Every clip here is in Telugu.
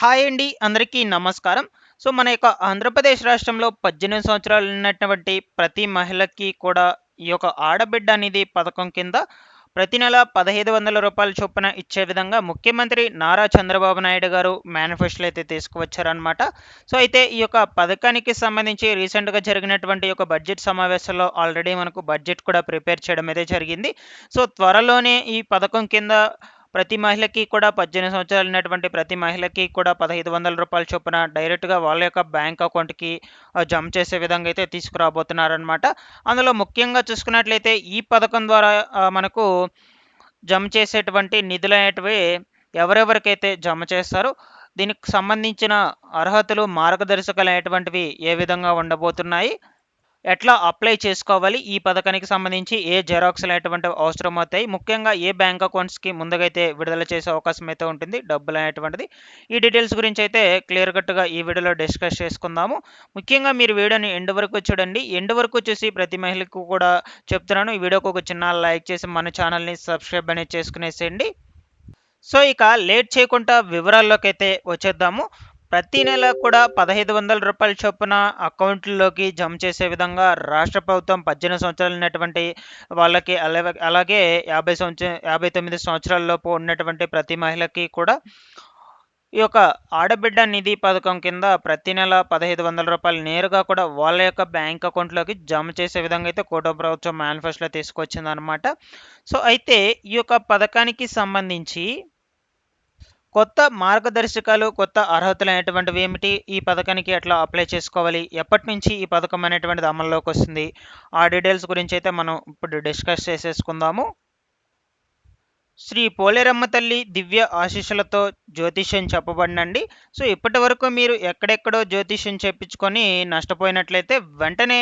హాయ్ అండి అందరికీ నమస్కారం. సో మన యొక్క ఆంధ్రప్రదేశ్ రాష్ట్రంలో పద్దెనిమిది సంవత్సరాలు ఉన్నటువంటి ప్రతి మహిళకి కూడా ఈ యొక్క ఆడబిడ్డ అనేది పథకం కింద ప్రతి నెల పదహైదు వందల రూపాయల చొప్పున ఇచ్చే విధంగా ముఖ్యమంత్రి నారా చంద్రబాబు నాయుడు గారు మేనిఫెస్టోలు అయితే తీసుకువచ్చారనమాట సో అయితే ఈ యొక్క పథకానికి సంబంధించి రీసెంట్గా జరిగినటువంటి యొక్క బడ్జెట్ సమావేశంలో ఆల్రెడీ మనకు బడ్జెట్ కూడా ప్రిపేర్ చేయడం అయితే జరిగింది. సో త్వరలోనే ఈ పథకం కింద ప్రతి మహిళకి కూడా పద్దెనిమిది సంవత్సరాలు ఉన్నటువంటి ప్రతి మహిళకి కూడా పదహైదు వందల రూపాయల చొప్పున డైరెక్ట్గా వాళ్ళ యొక్క బ్యాంక్ అకౌంట్కి జమ చేసే విధంగా అయితే తీసుకురాబోతున్నారనమాట అందులో ముఖ్యంగా చూసుకున్నట్లయితే ఈ పథకం ద్వారా మనకు జమ చేసేటువంటి నిధులు అనేటివి ఎవరెవరికైతే జమ చేస్తారో దీనికి సంబంధించిన అర్హతలు మార్గదర్శకాలు అనేటువంటివి ఏ విధంగా ఉండబోతున్నాయి? ఎట్లా అప్లై చేసుకోవాలి? ఈ పథకానికి సంబంధించి ఏ జెరాక్స్లు అనేటువంటివి అవసరం అవుతాయి? ముఖ్యంగా ఏ బ్యాంక్ అకౌంట్స్కి ముందుగా అయితే విడుదల చేసే అవకాశం అయితే ఉంటుంది? డబ్బులు అనేటువంటిది. ఈ డీటెయిల్స్ గురించి అయితే క్లియర్ కట్గా ఈ వీడియోలో డిస్కస్ చేసుకుందాము. ముఖ్యంగా మీరు వీడియోని ఎండ్ వరకు చూడండి. ఎండ్ వరకు చూసి ప్రతి మహిళకు కూడా చెప్తున్నాను. ఈ వీడియోకి ఒక చిన్న లైక్ చేసి మన ఛానల్ని సబ్స్క్రైబ్ అనేది చేసుకునేసేయండి. సో ఇక లేట్ చేయకుండా వివరాల్లోకి అయితే వచ్చేద్దాము. ప్రతి నెల కూడా పదహైదు వందల రూపాయల చొప్పున అకౌంట్లోకి జమ చేసే విధంగా రాష్ట్ర ప్రభుత్వం పద్దెనిమిది సంవత్సరాలు ఉన్నటువంటి వాళ్ళకి అలాగే యాభై సంవత్సరం యాభై తొమ్మిది సంవత్సరాల లోపు ఉన్నటువంటి ప్రతి మహిళకి కూడా ఈ యొక్క ఆడబిడ్డ నిధి పథకం కింద ప్రతి నెల పదహైదు వందల రూపాయలు నేరుగా కూడా వాళ్ళ యొక్క బ్యాంక్ అకౌంట్లోకి జమ చేసే విధంగా అయితే కోట ప్రభుత్వం మేనిఫెస్టోలో తీసుకొచ్చిందనమాట సో అయితే ఈ యొక్క పథకానికి సంబంధించి కొత్త మార్గదర్శకాలు కొత్త అర్హతలు అనేటువంటివి ఏమిటి? ఈ పథకానికి ఎట్లా అప్లై చేసుకోవాలి? ఎప్పటి నుంచి ఈ పథకం అనేటువంటిది అమల్లోకి వస్తుంది? ఆ డీటెయిల్స్ గురించి అయితే మనం ఇప్పుడు డిస్కస్ చేసేసుకుందాము. శ్రీ పోలేరమ్మ తల్లి దివ్య ఆశీస్సులతో జ్యోతిష్యం చెప్పబడినండి. సో ఇప్పటి వరకు మీరు ఎక్కడెక్కడో జ్యోతిష్యం చెప్పించుకొని నష్టపోయినట్లయితే వెంటనే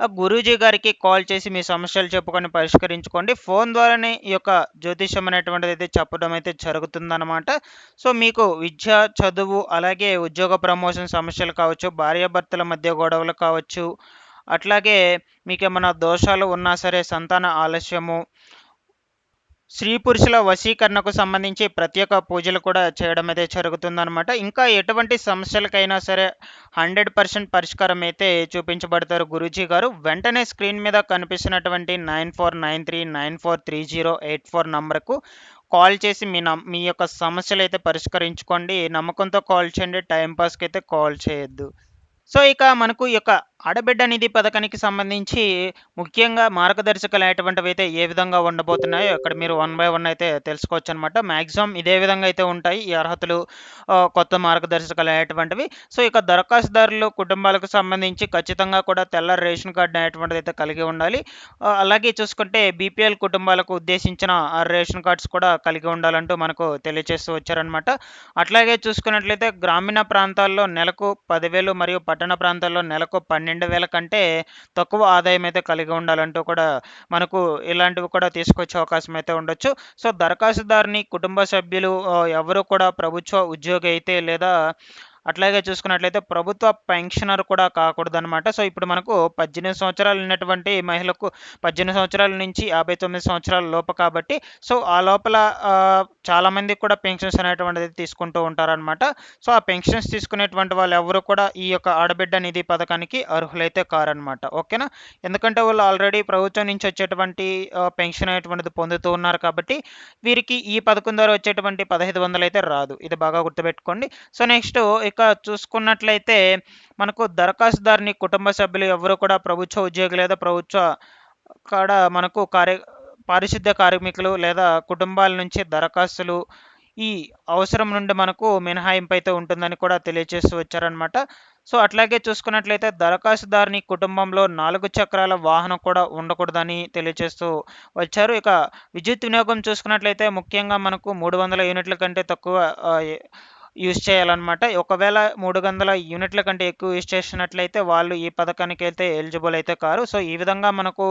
ఆ గురూజీ గారికి కాల్ చేసి మీ సమస్యలు చెప్పుకొని పరిష్కరించుకోండి. ఫోన్ ద్వారానే ఈ యొక్క జ్యోతిష్యం అనేటువంటిది అయితే చెప్పడం అయితే జరుగుతుందన్నమాట. సో మీకు విద్య చదువు అలాగే ఉద్యోగ ప్రమోషన్ సమస్యలు కావచ్చు భార్యాభర్తల మధ్య గొడవలు కావచ్చు అట్లాగే మీకు ఏమైనా దోషాలు ఉన్నా సరే సంతాన ఆలస్యము స్త్రీ పురుషుల వశీకరణకు సంబంధించి ప్రత్యేక పూజలు కూడా చేయడం అయితే జరుగుతుందనమాట ఇంకా ఎటువంటి సమస్యలకైనా సరే హండ్రెడ్ పర్సెంట్ పరిష్కారం అయితే చూపించబడతారు గురూజీ గారు. వెంటనే స్క్రీన్ మీద కనిపిస్తున్నటువంటి nine four nine three nine four three zero eight four నంబర్కు కాల్ చేసి మీ మీ యొక్క సమస్యలు అయితే పరిష్కరించుకోండి. నమ్మకంతో కాల్ చేయండి. టైంపాస్కి అయితే కాల్ చేయొద్దు. సో ఇక మనకు ఈ యొక్క ఆడబిడ్డ నిధి పథకానికి సంబంధించి ముఖ్యంగా మార్గదర్శకాలు అనేటువంటివి అయితే ఏ విధంగా ఉండబోతున్నాయో ఇక్కడ మీరు వన్ బై వన్ అయితే తెలుసుకోవచ్చు అనమాట మ్యాక్సిమం ఇదే విధంగా అయితే ఉంటాయి. ఈ అర్హతలు కొత్త మార్గదర్శకాలు అనేటువంటివి సో ఇక దరఖాస్తుదారులు కుటుంబాలకు సంబంధించి ఖచ్చితంగా కూడా తెల్ల రేషన్ కార్డు అనేటువంటిది అయితే కలిగి ఉండాలి. అలాగే చూసుకుంటే బీపీఎల్ కుటుంబాలకు ఉద్దేశించిన రేషన్ కార్డ్స్ కూడా కలిగి ఉండాలంటూ మనకు తెలియజేస్తూ వచ్చారనమాట అట్లాగే చూసుకున్నట్లయితే గ్రామీణ ప్రాంతాల్లో నెలకు పదివేలు మరియు పట్టణ ప్రాంతాల్లో నెలకు పన్నెండు వేల కంటే తక్కువ ఆదాయం అయితే కలిగి ఉండాలంటూ కూడా మనకు ఇలాంటివి కూడా తీసుకొచ్చే అవకాశం అయితే ఉండొచ్చు. సో దరఖాస్తుదారుని కుటుంబ సభ్యులు ఎవరు కూడా ప్రభుత్వ ఉద్యోగి అయితే లేదా అట్లాగే చూసుకున్నట్లయితే ప్రభుత్వ పెన్షనర్ కూడా కాకూడదన్నమాట. సో ఇప్పుడు మనకు పద్దెనిమిది సంవత్సరాలు ఉన్నటువంటి మహిళకు పద్దెనిమిది సంవత్సరాల నుంచి యాభై తొమ్మిది సంవత్సరాల లోపు కాబట్టి సో ఆ లోపల చాలామంది కూడా పెన్షన్స్ అనేటువంటిది తీసుకుంటూ ఉంటారనమాట సో ఆ పెన్షన్స్ తీసుకునేటువంటి వాళ్ళు ఎవరు కూడా ఈ యొక్క ఆడబిడ్డ నిధి పథకానికి అర్హులైతే కారనమాట ఓకేనా? ఎందుకంటే వాళ్ళు ఆల్రెడీ ప్రభుత్వం నుంచి వచ్చేటువంటి పెన్షన్ అనేటువంటిది పొందుతూ ఉన్నారు కాబట్టి వీరికి ఈ పథకం ద్వారా వచ్చేటువంటి పదహైదు వందలు అయితే రాదు. ఇది బాగా గుర్తుపెట్టుకోండి. సో నెక్స్ట్ కనుక చూసుకున్నట్లయితే మనకు దరఖాస్తుదారుని కుటుంబ సభ్యులు ఎవరు కూడా ప్రభుత్వ ఉద్యోగి లేదా ప్రభుత్వ కాడ మనకు కార్య పారిశుద్ధ్య కార్మికులు లేదా కుటుంబాల నుంచి దరఖాస్తులు ఈ అవసరం నుండి మనకు మినహాయింపు అయితే ఉంటుందని కూడా తెలియజేస్తూ వచ్చారనమాట సో అట్లాగే చూసుకున్నట్లయితే దరఖాస్తుదారుని కుటుంబంలో నాలుగు చక్రాల వాహనం కూడా ఉండకూడదని తెలియజేస్తూ వచ్చారు. ఇక విద్యుత్ వినియోగం చూసుకున్నట్లయితే ముఖ్యంగా మనకు మూడు వందల యూనిట్ల కంటే తక్కువ యూజ్ చేయాలన్నమాట. ఒకవేళ మూడు వందల యూనిట్ల కంటే ఎక్కువ యూజ్ చేసినట్లయితే వాళ్ళు ఈ పథకానికి అయితే ఎలిజిబుల్ అయితే కారు. సో ఈ విధంగా మనకు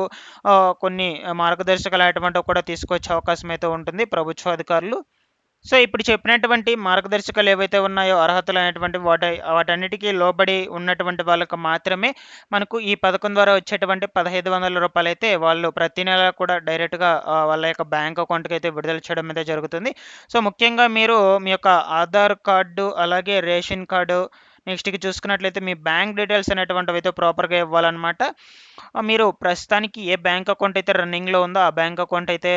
కొన్ని మార్గదర్శకాలు అటువంటివి కూడా తీసుకొచ్చే అవకాశం అయితే ఉంటుంది ప్రభుత్వ అధికారులు. సో ఇప్పుడు చెప్పినటువంటి మార్గదర్శకాలు ఏవైతే ఉన్నాయో అర్హతలు అనేటువంటి వాటి వాటన్నిటికీ లోబడి ఉన్నటువంటి వాళ్ళకు మాత్రమే మనకు ఈ పథకం ద్వారా వచ్చేటువంటి పదహైదు వందల రూపాయలు అయితే వాళ్ళు ప్రతి నెల కూడా డైరెక్ట్గా వాళ్ళ యొక్క బ్యాంక్ అకౌంట్కి అయితే విడుదల చేయడం అయితే జరుగుతుంది. సో ముఖ్యంగా మీరు మీ యొక్క ఆధార్ కార్డు అలాగే రేషన్ కార్డు నెక్స్ట్కి చూసుకున్నట్లయితే మీ బ్యాంక్ డీటెయిల్స్ అనేటువంటివి అయితే ప్రాపర్గా ఇవ్వాలన్నమాట. మీరు ప్రస్తుతానికి ఏ బ్యాంక్ అకౌంట్ అయితే రన్నింగ్లో ఉందో ఆ బ్యాంక్ అకౌంట్ అయితే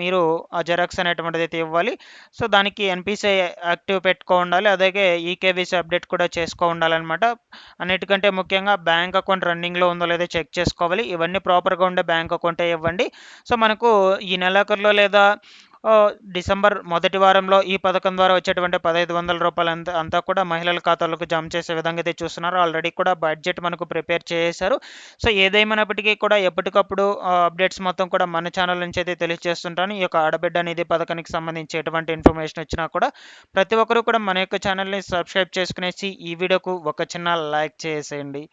మీరు ఆ జెరాక్స్ అనేటువంటిది అయితే ఇవ్వాలి. సో దానికి ఎన్పిసిఐ యాక్టివ్ పెట్టుకో ఉండాలి. అలాగే ఈకేవీసీ అప్డేట్ కూడా చేసుకో ఉండాలన్నమాట. అన్నిటికంటే ముఖ్యంగా బ్యాంక్ అకౌంట్ రన్నింగ్లో ఉందో లేదో చెక్ చేసుకోవాలి. ఇవన్నీ ప్రాపర్గా ఉండే బ్యాంక్ అకౌంటే ఇవ్వండి. సో మనకు ఈ నెలాఖరులో లేదా డిసెంబర్ మొదటి వారంలో ఈ పథకం ద్వారా వచ్చేటువంటి పదహైదు వందల రూపాయలు అంతా కూడా మహిళల ఖాతాలకు జమ చేసే విధంగా అయితే చూస్తున్నారు. ఆల్రెడీ కూడా బడ్జెట్ మనకు ప్రిపేర్ చేశారు. సో ఏదేమైనప్పటికీ కూడా ఎప్పటికప్పుడు అప్డేట్స్ మొత్తం కూడా మన ఛానల్ నుంచి అయితే తెలియజేస్తుంటాను. ఈ యొక్క ఆడబిడ్డ అనేది పథకానికి సంబంధించి ఎటువంటి ఇన్ఫర్మేషన్ వచ్చినా కూడా ప్రతి ఒక్కరూ కూడా మన యొక్క ఛానల్ని సబ్స్క్రైబ్ చేసుకునేసి ఈ వీడియోకు ఒక చిన్న లైక్ చేసేయండి.